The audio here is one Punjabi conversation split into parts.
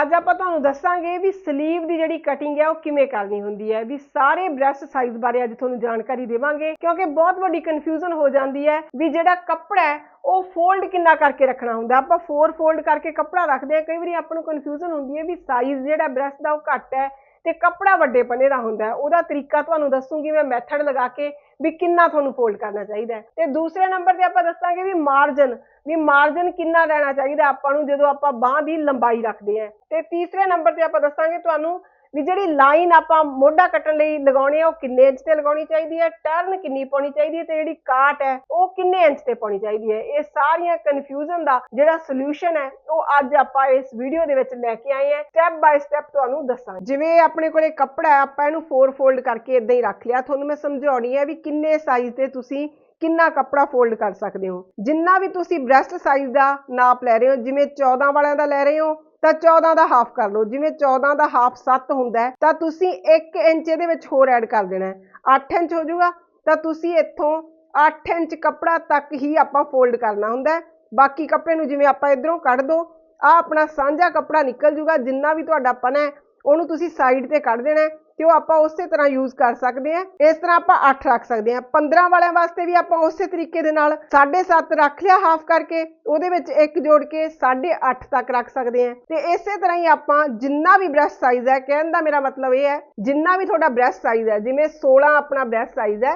ਅੱਜ ਆਪਾਂ ਤੁਹਾਨੂੰ ਦੱਸਾਂਗੇ ਵੀ ਸਲੀਵ ਦੀ ਜਿਹੜੀ ਕਟਿੰਗ ਹੈ ਉਹ ਕਿਵੇਂ ਕਰਨੀ ਹੁੰਦੀ ਹੈ। ਵੀ ਸਾਰੇ ਬ੍ਰੈਸਟ ਸਾਈਜ਼ ਬਾਰੇ ਅੱਜ ਤੁਹਾਨੂੰ ਜਾਣਕਾਰੀ ਦੇਵਾਂਗੇ, ਕਿਉਂਕਿ ਬਹੁਤ ਵੱਡੀ ਕਨਫਿਊਜ਼ਨ ਹੋ ਜਾਂਦੀ ਹੈ ਵੀ ਜਿਹੜਾ ਕੱਪੜਾ ਹੈ, ਉਹ ਫੋਲਡ ਕਿੰਨਾ ਕਰਕੇ ਰੱਖਣਾ ਹੁੰਦਾ। ਆਪਾਂ 4 ਫੋਲਡ ਕਰਕੇ ਕੱਪੜਾ ਰੱਖਦੇ ਆ ਕਈ ਵਾਰੀ ਆਪਾਂ ਨੂੰ ਕਨਫਿਊਜ਼ਨ ਹੁੰਦੀ ਹੈ ਵੀ ਸਾਈਜ਼ ਜਿਹੜਾ ਬ੍ਰੈਸਟ ਦਾ ਉਹ ਘੱਟ ਹੈ ਤੇ ਕੱਪੜਾ ਵੱਡੇ ਪਨੇ ਦਾ ਹੁੰਦਾ ਉਹਦਾ ਤਰੀਕਾ ਤੁਹਾਨੂੰ ਦੱਸੂਗੀ, ਮੈਂ ਮੈਥਡ ਲਗਾ ਕੇ ਵੀ ਕਿੰਨਾ ਤੁਹਾਨੂੰ ਫੋਲਡ ਕਰਨਾ ਚਾਹੀਦਾ ਹੈ। ਤੇ ਦੂਸਰੇ ਨੰਬਰ ਤੇ ਆਪਾਂ ਦੱਸਾਂਗੇ ਵੀ ਮਾਰਜਨ ਵੀ ਮਾਰਜਨ ਕਿੰਨਾ ਰਹਿਣਾ ਚਾਹੀਦਾ ਆਪਾਂ ਨੂੰ ਜਦੋਂ ਆਪਾਂ ਬਾਹ ਦੀ ਲੰਬਾਈ ਰੱਖਦੇ ਆ ਤੇ ਤੀਸਰੇ ਨੰਬਰ ਤੇ ਆਪਾਂ ਦੱਸਾਂਗੇ ਤੁਹਾਨੂੰ ਵੀ ਜਿਹੜੀ ਲਾਈਨ ਆਪਾਂ ਮੋਢਾ ਕੱਟਣ ਲਈ ਲਗਾਉਣੀ ਆ, ਉਹ ਕਿੰਨੇ ਇੰਚ ਤੇ ਲਗਾਉਣੀ ਚਾਹੀਦੀ ਹੈ, ਟਰਨ ਕਿੰਨੀ ਪਾਉਣੀ ਚਾਹੀਦੀ ਹੈ ਤੇ ਜਿਹੜੀ ਕਾਟ ਹੈ, ਉਹ ਕਿੰਨੇ ਇੰਚ ਤੇ ਪਾਉਣੀ ਚਾਹੀਦੀ ਹੈ। ਇਹ ਸਾਰੀਆਂ ਕਨਫਿਊਜ਼ਨ ਦਾ ਜਿਹੜਾ ਸੋਲੂਸ਼ਨ ਹੈ, ਉਹ ਅੱਜ ਆਪਾਂ ਇਸ ਵੀਡੀਓ ਦੇ ਵਿੱਚ ਲੈ ਕੇ ਆਏ ਹਾਂ। ਸਟੈਪ ਬਾਈ ਸਟੈਪ ਤੁਹਾਨੂੰ ਦੱਸਾਂ ਜਿਵੇਂ ਆਪਣੇ ਕੋਲੇ ਕੱਪੜਾ ਹੈ, ਆਪਾਂ ਇਹਨੂੰ 4 ਫੋਲਡ ਕਰਕੇ ਇਦਾਂ ਹੀ ਰੱਖ ਲਿਆ। ਤੁਹਾਨੂੰ ਮੈਂ ਸਮਝਾਉਣੀ ਹੈ ਵੀ ਕਿੰਨੇ ਸਾਈਜ਼ ਤੇ ਤੁਸੀਂ ਕਿੰਨਾ ਕੱਪੜਾ ਫੋਲਡ ਕਰ ਸਕਦੇ ਹੋ। ਜਿੰਨਾ ਵੀ ਤੁਸੀਂ ਬ੍ਰੈਸਟ ਸਾਈਜ਼ ਦਾ ਨਾਪ ਲੈ ਰਹੇ ਹੋ, ਜਿਵੇਂ 14 ਵਾਲਿਆਂ ਦਾ ਲੈ ਰਹੇ ਹੋ ਤਾਂ 14 ਦਾ ਹਾਫ ਕਰ ਲਓ। ਜਿਵੇਂ 14 ਦਾ ਹਾਫ 7 ਹੁੰਦਾ ਤਾਂ ਤੁਸੀਂ 1 ਇੰਚ ਇਹਦੇ ਵਿੱਚ ਹੋਰ ਐਡ ਕਰ ਦੇਣਾ ਹੈ। 8 ਇੰਚ ਹੋ ਜਾਊਗਾ, ਤਾਂ ਤੁਸੀਂ ਇੱਥੋਂ 8 ਇੰਚ ਕੱਪੜਾ ਤੱਕ ਹੀ ਆਪਾਂ ਫੋਲਡ ਕਰਨਾ ਹੁੰਦਾ ਬਾਕੀ ਕੱਪੜੇ ਨੂੰ ਜਿਵੇਂ ਆਪਾਂ ਇਧਰੋਂ ਕੱਢ ਦੋ ਆ ਆਪਣਾ ਸਾਂਝਾ ਕੱਪੜਾ ਨਿਕਲ ਜੂਗਾ ਜਿੰਨਾ ਵੀ ਤੁਹਾਡਾ ਪਨਾ ਹੈ, ਉਹਨੂੰ ਤੁਸੀਂ ਸਾਈਡ ਤੇ ਕੱਢ ਦੇਣਾ ਤੇ ਉਹ ਆਪਾਂ ਉਸੇ ਤਰ੍ਹਾਂ ਯੂਜ਼ ਕਰ ਸਕਦੇ ਆ ਇਸ ਤਰ੍ਹਾਂ ਆਪਾਂ 8 ਰੱਖ ਸਕਦੇ ਆ 15 ਵਾਲਿਆਂ ਵਾਸਤੇ ਵੀ ਆਪਾਂ ਉਸੇ ਤਰੀਕੇ ਦੇ ਨਾਲ 7.5 ਰੱਖ ਲਿਆ ਹਾਫ ਕਰਕੇ, ਉਹਦੇ ਵਿੱਚ ਇੱਕ ਜੋੜ ਕੇ 8.5 ਤੱਕ ਰੱਖ ਸਕਦੇ ਆ ਤੇ ਇਸੇ ਤਰ੍ਹਾਂ ਹੀ ਆਪਾਂ ਜਿੰਨਾ ਵੀ ਬ੍ਰੈਸਟ ਸਾਈਜ਼ ਹੈ, ਕਹਿਣ ਦਾ ਮੇਰਾ ਮਤਲਬ ਇਹ ਹੈ, ਜਿੰਨਾ ਵੀ ਤੁਹਾਡਾ ਬ੍ਰੈਸਟ ਸਾਈਜ਼ ਹੈ, ਜਿਵੇਂ 16 ਆਪਣਾ ਬ੍ਰੈਸਟ ਸਾਈਜ਼ ਹੈ,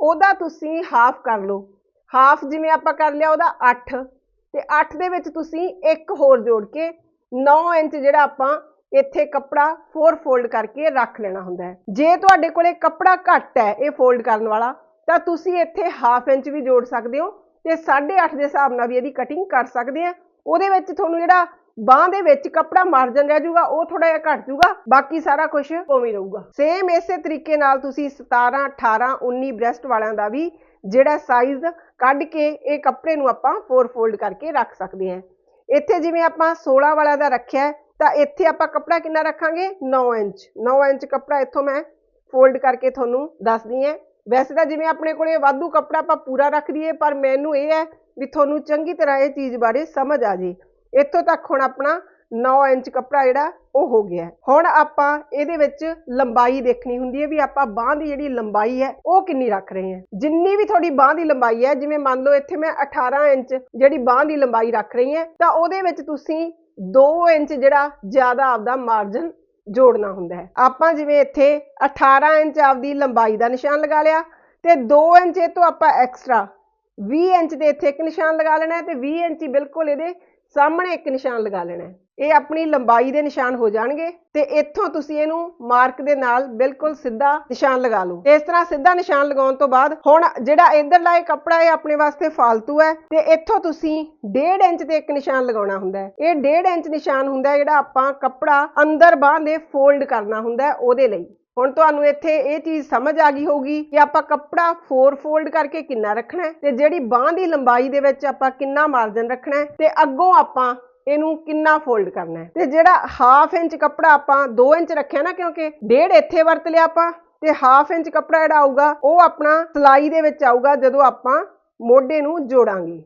ਉਹਦਾ ਤੁਸੀਂ ਹਾਫ ਕਰ ਲਓ। ਹਾਫ ਜਿਵੇਂ ਆਪਾਂ ਕਰ ਲਿਆ ਉਹਦਾ 8 ਤੇ 8 ਦੇ ਵਿੱਚ ਤੁਸੀਂ ਇੱਕ ਹੋਰ ਜੋੜ ਕੇ 9 ਇੰਚ ਜਿਹੜਾ ਆਪਾਂ ਇੱਥੇ ਕੱਪੜਾ 4 ਫੋਲਡ ਕਰਕੇ ਰੱਖ ਲੈਣਾ ਹੁੰਦਾ ਹੈ। ਜੇ ਤੁਹਾਡੇ ਕੋਲੇ ਕੱਪੜਾ ਘੱਟ ਹੈ ਇਹ ਫੋਲਡ ਕਰਨ ਵਾਲਾ, ਤਾਂ ਤੁਸੀਂ ਇੱਥੇ ਹਾਫ ਇੰਚ ਵੀ ਜੋੜ ਸਕਦੇ ਹੋ ਤੇ 8.5 ਦੇ ਹਿਸਾਬ ਨਾਲ ਵੀ ਇਹਦੀ ਕਟਿੰਗ ਕਰ ਸਕਦੇ ਆ। ਉਹਦੇ ਵਿੱਚ ਤੁਹਾਨੂੰ ਜਿਹੜਾ ਬਾਹ ਦੇ ਵਿੱਚ ਕੱਪੜਾ ਮਾਰਜਨ ਰਹਿ ਜਾਊਗਾ, ਉਹ ਥੋੜਾ ਜਿਹਾ ਘਟ ਜਾਊਗਾ, ਬਾਕੀ ਸਾਰਾ ਕੁਝ ਉਵੇਂ ਹੀ ਰਹੂਗਾ। ਸੇਮ ਇਸੇ ਤਰੀਕੇ ਨਾਲ ਤੁਸੀਂ 17 18 19 ਬ੍ਰੈਸਟ ਵਾਲਿਆਂ ਦਾ ਵੀ ਜਿਹੜਾ ਸਾਈਜ਼ ਕੱਢ ਕੇ ਇਹ ਕੱਪੜੇ ਨੂੰ ਆਪਾਂ 4 ਫੋਲਡ ਕਰਕੇ ਰੱਖ ਸਕਦੇ ਹਾਂ ਇੱਥੇ ਜਿਵੇਂ ਆਪਾਂ 16 ਵਾਲਿਆਂ ਦਾ ਰੱਖਿਆ ਤਾਂ ਇੱਥੇ ਆਪਾਂ ਕੱਪੜਾ ਕਿੰਨਾ ਰੱਖਾਂਗੇ? 9 ਇੰਚ। 9 ਇੰਚ ਕੱਪੜਾ ਇੱਥੋਂ ਮੈਂ ਫੋਲਡ ਕਰਕੇ ਤੁਹਾਨੂੰ ਦੱਸਦੀ ਹਾਂ। ਵੈਸੇ ਤਾਂ ਜਿਵੇਂ ਆਪਣੇ ਕੋਲੇ ਵਾਧੂ ਕੱਪੜਾ ਆਪਾਂ ਪੂਰਾ ਰੱਖ ਦਈਏ, ਪਰ ਮੈਨੂੰ ਇਹ ਹੈ ਵੀ ਤੁਹਾਨੂੰ ਚੰਗੀ ਤਰ੍ਹਾਂ ਇਹ ਚੀਜ਼ ਬਾਰੇ ਸਮਝ ਆ ਜੇ। ਇੱਥੋਂ ਤੱਕ ਹੁਣ ਆਪਣਾ 9 ਇੰਚ ਕੱਪੜਾ ਜਿਹੜਾ, ਉਹ ਹੋ ਗਿਆ ਹੁਣ ਆਪਾਂ ਇਹਦੇ ਵਿੱਚ ਲੰਬਾਈ ਦੇਖਣੀ ਹੁੰਦੀ ਹੈ ਵੀ ਆਪਾਂ ਬਾਹ ਦੀ ਜਿਹੜੀ ਲੰਬਾਈ ਹੈ, ਉਹ ਕਿੰਨੀ ਰੱਖ ਰਹੇ ਹਾਂ। ਜਿੰਨੀ ਵੀ ਤੁਹਾਡੀ ਬਾਹ ਦੀ ਲੰਬਾਈ ਹੈ, ਜਿਵੇਂ ਮੰਨ ਲਓ ਇੱਥੇ ਮੈਂ 18 ਇੰਚ ਜਿਹੜੀ ਬਾਹ ਦੀ ਲੰਬਾਈ ਰੱਖ ਰਹੀ ਹਾਂ, ਤਾਂ ਉਹਦੇ ਵਿੱਚ ਤੁਸੀਂ 2 ਇੰਚ ਜਿਹੜਾ ਜ਼ਿਆਦਾ ਆਪਦਾ ਮਾਰਜਨ ਜੋੜਨਾ ਹੁੰਦਾ ਹੈ। ਆਪਾਂ ਜਿਵੇਂ ਇੱਥੇ 18 ਇੰਚ ਆਪਦੀ ਲੰਬਾਈ ਦਾ ਨਿਸ਼ਾਨ ਲਗਾ ਲਿਆ ਤੇ 2 ਇੰਚ ਇਹ ਤੋਂ ਆਪਾਂ ਐਕਸਟਰਾ 20 ਇੰਚ ਦੇ ਇੱਥੇ ਇੱਕ ਨਿਸ਼ਾਨ ਲਗਾ ਲੈਣਾ ਹੈ ਤੇ 20 ਇੰਚ ਹੀ ਬਿਲਕੁਲ ਇਹਦੇ ਸਾਹਮਣੇ ਇੱਕ ਨਿਸ਼ਾਨ ਲਗਾ ਲੈਣਾ ਇਹ ਆਪਣੀ ਲੰਬਾਈ ਦੇ ਨਿਸ਼ਾਨ ਹੋ ਜਾਣਗੇ ਤੇ ਇੱਥੋਂ ਤੁਸੀਂ ਇਹਨੂੰ ਮਾਰਕ ਦੇ ਨਾਲ ਬਿਲਕੁਲ ਸਿੱਧਾ ਨਿਸ਼ਾਨ ਲਗਾ ਲਓ। ਇਸ ਤਰ੍ਹਾਂ ਸਿੱਧਾ ਨਿਸ਼ਾਨ ਲਗਾਉਣ ਤੋਂ ਬਾਅਦ ਹੁਣ ਜਿਹੜਾ ਇਧਰਲਾ ਇਹ ਕੱਪੜਾ ਇਹ ਆਪਣੇ ਵਾਸਤੇ ਫालतू ਹੈ ਤੇ ਇੱਥੋਂ ਤੁਸੀਂ 1.5 ਇੰਚ ਤੇ ਇੱਕ ਨਿਸ਼ਾਨ ਲਗਾਉਣਾ ਹੁੰਦਾ ਹੈ। ਇਹ 1.5 ਇੰਚ ਨਿਸ਼ਾਨ ਹੁੰਦਾ ਹੈ ਜਿਹੜਾ ਆਪਾਂ ਕੱਪੜਾ ਅੰਦਰ ਬਾਹ ਦੇ ਫੋਲਡ ਕਰਨਾ ਹੁੰਦਾ ਹੈ ਉਹਦੇ ਲਈ। ਹੁਣ ਤੁਹਾਨੂੰ ਇੱਥੇ ਇਹ ਚੀਜ਼ ਸਮਝ ਆ ਗਈ ਹੋਊਗੀ ਕਿ ਆਪਾਂ ਕੱਪੜਾ 4 ਫੋਲਡ ਕਰਕੇ ਕਿੰਨਾ ਰੱਖਣਾ ਹੈ ਤੇ ਜਿਹੜੀ ਬਾਹ ਦੀ ਲੰਬਾਈ ਦੇ ਵਿੱਚ ਆਪਾਂ ਕਿੰਨਾ ਮਾਰਜਨ ਰੱਖਣਾ ਹੈ ਤੇ ਅੱਗੋਂ ਆਪਾਂ ਇਹਨੂੰ ਕਿੰਨਾ ਫੋਲਡ ਕਰਨਾ ਹੈ? ਤੇ ਜਿਹੜਾ ਹਾਫ ਇੰਚ ਕੱਪੜਾ ਆਪਾਂ 2 ਇੰਚ ਰੱਖਿਆ ਨਾ ਕਿਉਂਕਿ ਡੇਢ ਇੱਥੇ ਵਰਤ ਲਿਆ ਆਪਾਂ, ਤੇ ਹਾਫ ਇੰਚ ਕੱਪੜਾ ਜਿਹੜਾ ਆਊਗਾ, ਉਹ ਆਪਣਾ ਸਲਾਈ ਦੇ ਵਿੱਚ ਆਊਗਾ ਜਦੋਂ ਆਪਾਂ ਮੋਢੇ ਨੂੰ ਜੋੜਾਂਗੇ।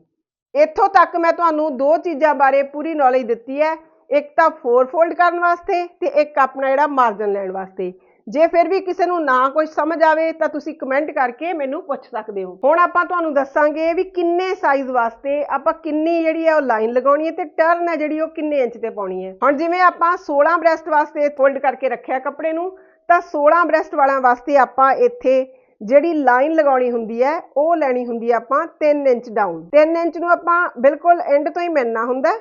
ਇੱਥੋਂ ਤੱਕ ਮੈਂ ਤੁਹਾਨੂੰ ਦੋ ਚੀਜ਼ਾਂ ਬਾਰੇ ਪੂਰੀ ਨੌਲੇਜ ਦਿੱਤੀ ਹੈ। ਇੱਕ ਤਾਂ 4 ਫੋਲਡ ਕਰਨ ਵਾਸਤੇ ਤੇ ਇੱਕ ਆਪਣਾ ਜਿਹੜਾ ਮਾਰਜਨ ਲੈਣ ਵਾਸਤੇ। ਜੇ ਫਿਰ ਵੀ ਕਿਸੇ ਨੂੰ ਨਾ ਕੁਝ ਸਮਝ ਆਵੇ, ਤਾਂ ਤੁਸੀਂ ਕਮੈਂਟ ਕਰਕੇ ਮੈਨੂੰ ਪੁੱਛ ਸਕਦੇ ਹੋ। ਹੁਣ ਆਪਾਂ ਤੁਹਾਨੂੰ ਦੱਸਾਂਗੇ ਵੀ ਕਿੰਨੇ ਸਾਈਜ਼ ਵਾਸਤੇ ਆਪਾਂ ਕਿੰਨੀ ਜਿਹੜੀ ਹੈ ਉਹ ਲਾਈਨ ਲਗਾਉਣੀ ਹੈ ਤੇ ਟਰਨ ਹੈ ਜਿਹੜੀ ਉਹ ਕਿੰਨੇ ਇੰਚ ਤੇ ਪਾਉਣੀ ਹੈ। ਹੁਣ ਜਿਵੇਂ ਆਪਾਂ 16 ਬ੍ਰੈਸਟ ਵਾਸਤੇ ਫੋਲਡ ਕਰਕੇ ਰੱਖਿਆ ਕੱਪੜੇ ਨੂੰ, ਤਾਂ 16 ਬ੍ਰੈਸਟ ਵਾਲਿਆਂ ਵਾਸਤੇ ਆਪਾਂ ਇੱਥੇ ਜਿਹੜੀ ਲਾਈਨ ਲਗਾਉਣੀ ਹੁੰਦੀ ਹੈ, ਉਹ ਲੈਣੀ ਹੁੰਦੀ ਹੈ ਆਪਾਂ 3 ਇੰਚ ਡਾਊਨ 3 ਇੰਚ ਨੂੰ ਆਪਾਂ ਬਿਲਕੁਲ ਐਂਡ ਤੋਂ ਹੀ ਮਿਲਣਾ ਹੁੰਦਾ।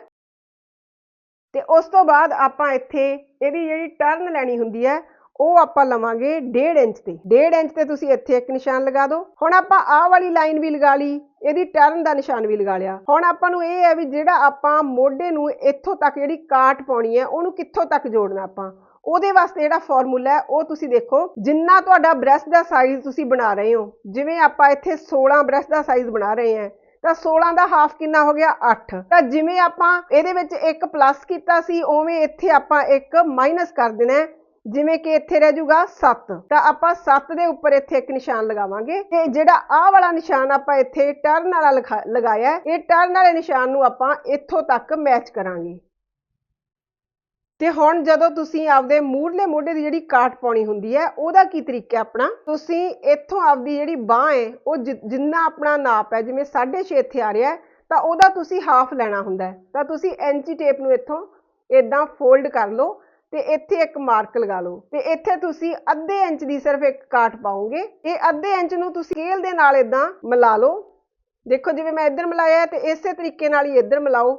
ਤੇ ਉਸ ਤੋਂ ਬਾਅਦ ਆਪਾਂ ਇੱਥੇ ਇਹਦੀ ਜਿਹੜੀ ਟਰਨ ਲੈਣੀ ਹੁੰਦੀ ਹੈ ਉਹ ਆਪਾਂ ਲਵਾਂਗੇ 1.5 ਇੰਚ ਤੇ। 1.5 ਇੰਚ ਤੇ ਤੁਸੀਂ ਇੱਥੇ ਇੱਕ ਨਿਸ਼ਾਨ ਲਗਾ ਦਿਓ। ਹੁਣ ਆਪਾਂ ਆਹ ਵਾਲੀ ਲਾਈਨ ਵੀ ਲਗਾ ਲਈ। ਇਹਦੀ ਟਰਨ ਦਾ ਨਿਸ਼ਾਨ ਵੀ ਲਗਾ ਲਿਆ। ਹੁਣ ਆਪਾਂ ਨੂੰ ਇਹ ਹੈ ਵੀ ਜਿਹੜਾ ਆਪਾਂ ਮੋਢੇ ਨੂੰ ਇੱਥੋਂ ਤੱਕ ਜਿਹੜੀ ਕਾਟ ਪਾਉਣੀ ਹੈ, ਉਹਨੂੰ ਕਿੱਥੋਂ ਤੱਕ ਜੋੜਨਾ ਆਪਾਂ। ਉਹਦੇ ਵਾਸਤੇ ਜਿਹੜਾ ਫਾਰਮੂਲਾ ਹੈ, ਉਹ ਤੁਸੀਂ ਦੇਖੋ। ਜਿੰਨਾ ਤੁਹਾਡਾ ਬ੍ਰੈਸ ਦਾ ਸਾਈਜ਼ ਤੁਸੀਂ ਬਣਾ ਰਹੇ ਹੋ, ਜਿਵੇਂ ਆਪਾਂ ਇੱਥੇ 16 ਬ੍ਰੈਸ ਦਾ ਸਾਈਜ਼ ਬਣਾ ਰਹੇ ਹਾਂ, ਤਾਂ 16 ਦਾ ਹਾਫ ਕਿੰਨਾ ਹੋ ਗਿਆ? 8 ਤਾਂ ਜਿਵੇਂ ਆਪਾਂ ਇਹਦੇ ਵਿੱਚ ਇੱਕ ਪਲੱਸ ਕੀਤਾ ਸੀ, ਉਵੇਂ ਇੱਥੇ ਆਪਾਂ ਇੱਕ ਮਾਈਨਸ ਕਰ ਦੇਣਾ ਜਿਵੇਂ ਕਿ ਇੱਥੇ ਰਹਿ ਜਾਊਗਾ 7 ਤਾਂ ਆਪਾਂ 7 ਦੇ ਉੱਪਰ ਇੱਥੇ ਇੱਕ ਨਿਸ਼ਾਨ ਲਗਾਵਾਂਗੇ ਤੇ ਜਿਹੜਾ ਆਹ ਵਾਲਾ ਨਿਸ਼ਾਨ ਆਪਾਂ ਇੱਥੇ ਟਰਨ ਵਾਲਾ ਲਿਖਾ- ਲਗਾਇਆ ਇਹ ਟਰਨ ਵਾਲੇ ਨਿਸ਼ਾਨ ਨੂੰ ਆਪਾਂ ਇੱਥੋਂ ਤੱਕ ਮੈਚ ਕਰਾਂਗੇ। ਤੇ ਹੁਣ ਜਦੋਂ ਤੁਸੀਂ ਆਪਦੇ ਮੂਹਰਲੇ ਮੋਢੇ ਦੀ ਜਿਹੜੀ ਕਾਟ ਪਾਉਣੀ ਹੁੰਦੀ ਹੈ, ਉਹਦਾ ਕੀ ਤਰੀਕਾ ਆਪਣਾ? ਤੁਸੀਂ ਇੱਥੋਂ ਆਪਦੀ ਜਿਹੜੀ ਬਾਹ ਹੈ, ਉਹ ਜਿ- ਜਿੰਨਾ ਆਪਣਾ ਨਾਪ ਹੈ, ਜਿਵੇਂ 6.5 ਇੱਥੇ ਆ ਰਿਹਾ ਤਾਂ ਉਹਦਾ ਤੁਸੀਂ ਹਾਫ ਲੈਣਾ ਹੁੰਦਾ ਤਾਂ ਤੁਸੀਂ ਐਂਚੀ ਟੇਪ ਨੂੰ ਇੱਥੋਂ ਇਦਾਂ ਫੋਲਡ ਕਰ ਲਓ ਤੇ ਇੱਥੇ ਇੱਕ ਮਾਰਕ ਲਗਾ ਲਓ। ਤੇ ਇੱਥੇ ਤੁਸੀਂ ਅੱਧੇ ਇੰਚ ਦੀ ਸਿਰਫ ਇੱਕ ਕਾਟ ਪਾਓਗੇ। ਇਹ ਅੱਧੇ ਇੰਚ ਨੂੰ ਤੁਸੀਂ ਸਕੇਲ ਦੇ ਨਾਲ ਇਦਾਂ ਮਿਲਾ ਲਓ। ਦੇਖੋ ਜਿਵੇਂ ਮੈਂ ਇੱਧਰ ਮਿਲਾਇਆ ਹੈ ਤੇ ਇਸੇ ਤਰੀਕੇ ਨਾਲ ਹੀ ਇੱਧਰ ਮਿਲਾਓ।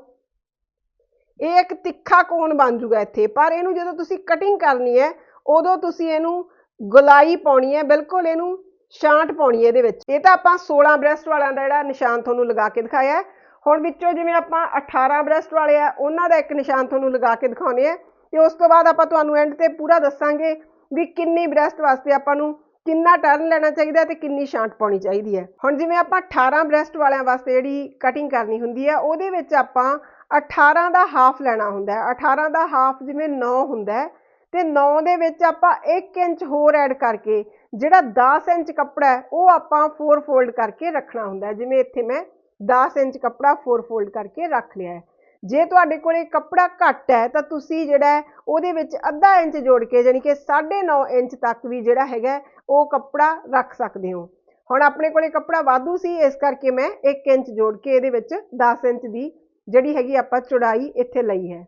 ਇਹ ਇੱਕ ਤਿੱਖਾ ਕੋਣ ਬਣ ਜੂਗਾ ਇੱਥੇ। ਪਰ ਇਹਨੂੰ ਜਦੋਂ ਤੁਸੀਂ ਕਟਿੰਗ ਕਰਨੀ ਹੈ, ਉਦੋਂ ਤੁਸੀਂ ਇਹਨੂੰ ਗੁਲਾਈ ਪਾਉਣੀ ਹੈ। ਬਿਲਕੁਲ ਇਹਨੂੰ ਛਾਂਟ ਪਾਉਣੀ ਹੈ ਇਹਦੇ ਵਿੱਚ। ਇਹ ਤਾਂ ਆਪਾਂ 16 ਬ੍ਰੈਸਟ ਵਾਲਿਆਂ ਦਾ ਜਿਹੜਾ ਨਿਸ਼ਾਨ ਤੁਹਾਨੂੰ ਲਗਾ ਕੇ ਦਿਖਾਇਆ ਹੁਣ ਵਿੱਚੋਂ ਜਿਵੇਂ ਆਪਾਂ 18 ਬ੍ਰੈਸਟ ਵਾਲੇ ਆ, ਉਹਨਾਂ ਦਾ ਇੱਕ ਨਿਸ਼ਾਨ ਤੁਹਾਨੂੰ ਲਗਾ ਕੇ ਦਿਖਾਉਣੇ ਆ ਤੇ ਉਸ ਤੋਂ ਬਾਅਦ ਆਪਾਂ ਤੁਹਾਨੂੰ ਐਂਡ ਤੇ ਪੂਰਾ ਦੱਸਾਂਗੇ ਵੀ ਕਿੰਨੀ ਬ੍ਰੈਸਟ ਵਾਸਤੇ ਆਪਾਂ ਨੂੰ ਕਿੰਨਾ ਟਰਨ ਲੈਣਾ ਚਾਹੀਦਾ ਹੈ ਤੇ ਕਿੰਨੀ ਛਾਂਟ ਪਾਉਣੀ ਚਾਹੀਦੀ ਹੈ। ਹੁਣ ਜਿਵੇਂ ਆਪਾਂ 18 ਬ੍ਰੈਸਟ ਵਾਲਿਆਂ ਵਾਸਤੇ ਜਿਹੜੀ ਕਟਿੰਗ ਕਰਨੀ ਹੁੰਦੀ ਹੈ, ਉਹਦੇ ਵਿੱਚ ਆਪਾਂ 18 ਦਾ ਹਾਫ ਲੈਣਾ ਹੁੰਦਾ ਹੈ। 18 ਦਾ ਹਾਫ ਜਿਵੇਂ 9 ਹੁੰਦਾ ਹੈ ਤੇ 9 ਦੇ ਵਿੱਚ ਆਪਾਂ 1 ਇੰਚ ਹੋਰ ਐਡ ਕਰਕੇ ਜਿਹੜਾ 10 ਇੰਚ ਕੱਪੜਾ ਉਹ ਆਪਾਂ 4 ਫੋਲਡ ਕਰਕੇ ਰੱਖਣਾ ਹੁੰਦਾ ਜਿਵੇਂ ਇੱਥੇ ਮੈਂ 10 ਇੰਚ ਕੱਪੜਾ 4 ਫੋਲਡ ਕਰਕੇ ਰੱਖ ਲਿਆ ਹੈ। ਜੇ ਤੁਹਾਡੇ ਕੋਲੇ ਕੱਪੜਾ ਘੱਟ ਹੈ, ਤਾਂ ਤੁਸੀਂ ਜਿਹੜਾ ਉਹਦੇ ਵਿੱਚ ਅੱਧਾ ਇੰਚ ਜੋੜ ਕੇ ਯਾਨੀ ਕਿ 9.5 ਇੰਚ ਤੱਕ ਵੀ ਜਿਹੜਾ ਹੈਗਾ, ਉਹ ਕੱਪੜਾ ਰੱਖ ਸਕਦੇ ਹੋ। ਹੁਣ ਆਪਣੇ ਕੋਲੇ ਕੱਪੜਾ ਵਾਧੂ ਸੀ, ਇਸ ਕਰਕੇ ਮੈਂ 1 ਇੰਚ ਜੋੜ ਕੇ ਇਹਦੇ ਵਿੱਚ 10 ਇੰਚ ਦੀ ਜਿਹੜੀ ਹੈਗੀ ਆਪਾਂ ਚੌੜਾਈ ਇੱਥੇ ਲਈ ਹੈ।